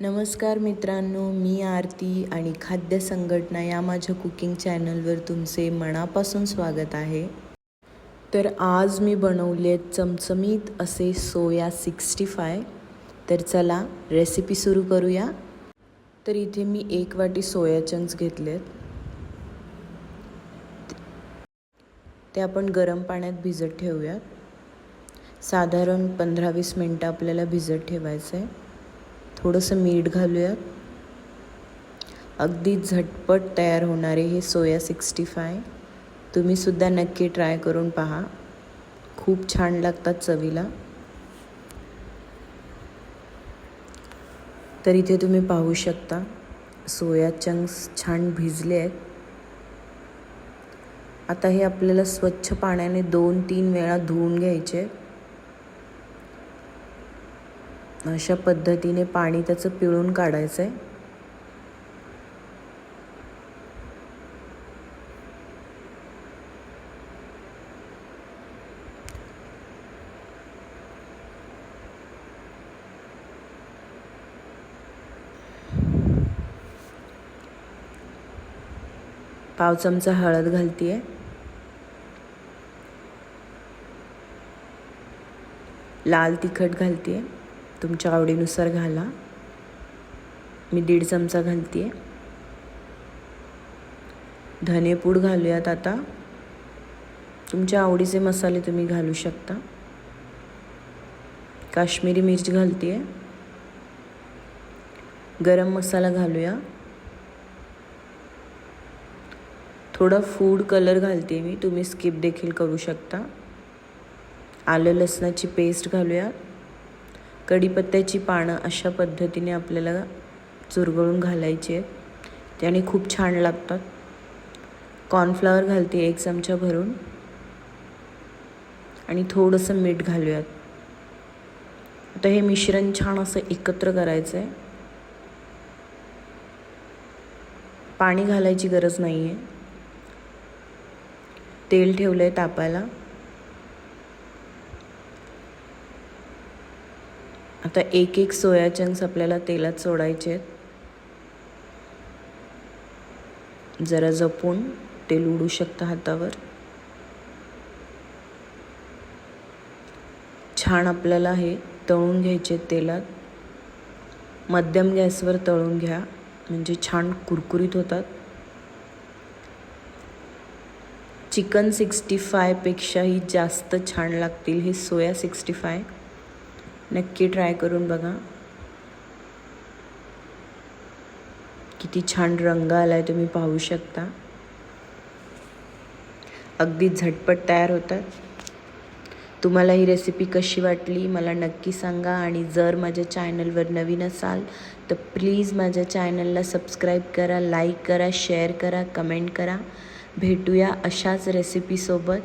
नमस्कार मित्रांनो मी आरती आणि खाद्य संघटना या माझ्या कुकिंग चॅनलवर तुमचे मनापासून स्वागत आहे. तर आज मी बनवले आहेत चमचमीत असे सोया सिक्स्टी फाय. तर चला रेसिपी सुरू करूया. तर इथे मी एक वाटी सोया चंक्स घेतलेत ते आपण गरम पाण्यात भिजत ठेवूयात. साधारण पंधरा वीस मिनटं आपल्याला भिजत ठेवायचं आहे थोडंसं मीठ घालूयात अगदी झटपट तयार होणारे हे सोया सिक्स्टी फाय तुम्हीसुद्धा नक्की ट्राय करून पहा. खूप छान लागतात चवीला. तर इथे तुम्ही पाहू शकता सोया चंक्स छान भिजले आहेत. आता हे आपल्याला स्वच्छ पाण्याने दोन तीन वेळा धुवून घ्यायचे. अशा पद्धतीने पाणी त्याचं पिळून काढायचं आहे पाव चमचा हळद घालते आहे लाल तिखट घालते आहे तुमच्या आवडीनुसार घाला. मी दीड चमचा घालते. आहे धनेपूड घालूयात आता. तुमच्या आवडीचे मसाले तुम्ही घालू शकता. काश्मीरी मिर्च घालते. आहे गरम मसाला घालूया. थोडा फूड कलर घालते मी तुम्ही स्किप देखील करू शकता. आलं लसणाची पेस्ट घालूया कढीपत्त्याची पानं अशा पद्धतीने आपल्याला चुरगळून घालायची आहेत. त्याने खूप छान लागतात. कॉर्नफ्लॉवर घालते एक चमचा भरून. आणि थोडंसं मीठ घालूयात. आता हे मिश्रण छान असं एकत्र करायचं आहे पाणी घालायची गरज नाही आहे तेल ठेवलं आहे तापायला. आता एक एक सोया चंक्स आपल्याला तेलात सोडायचे आहेत. जरा जपून तेल उडू शकतं हातावर. छान आपल्याला हे तळून घ्यायचे तेलात. मध्यम गॅसवर तळून घ्या म्हणजे छान कुरकुरीत होतात. चिकन सिक्स्टी फायपेक्षाही जास्त छान लागतील हे सोया सिक्स्टी फाय. नक्की ट्राय करून बघा. किती छान रंग आलाय तुम्ही पाहू शकता. अगदी झटपट तयार होतात. तुम्हाला ही रेसिपी कशी वाटली मला नक्की सांगा आणि जर माझ्या चॅनलवर नवीन असाल तर प्लीज माझ्या चॅनलला सबस्क्राईब करा लाईक करा शेअर करा कमेंट करा. भेटूया अशाच रेसिपीसोबत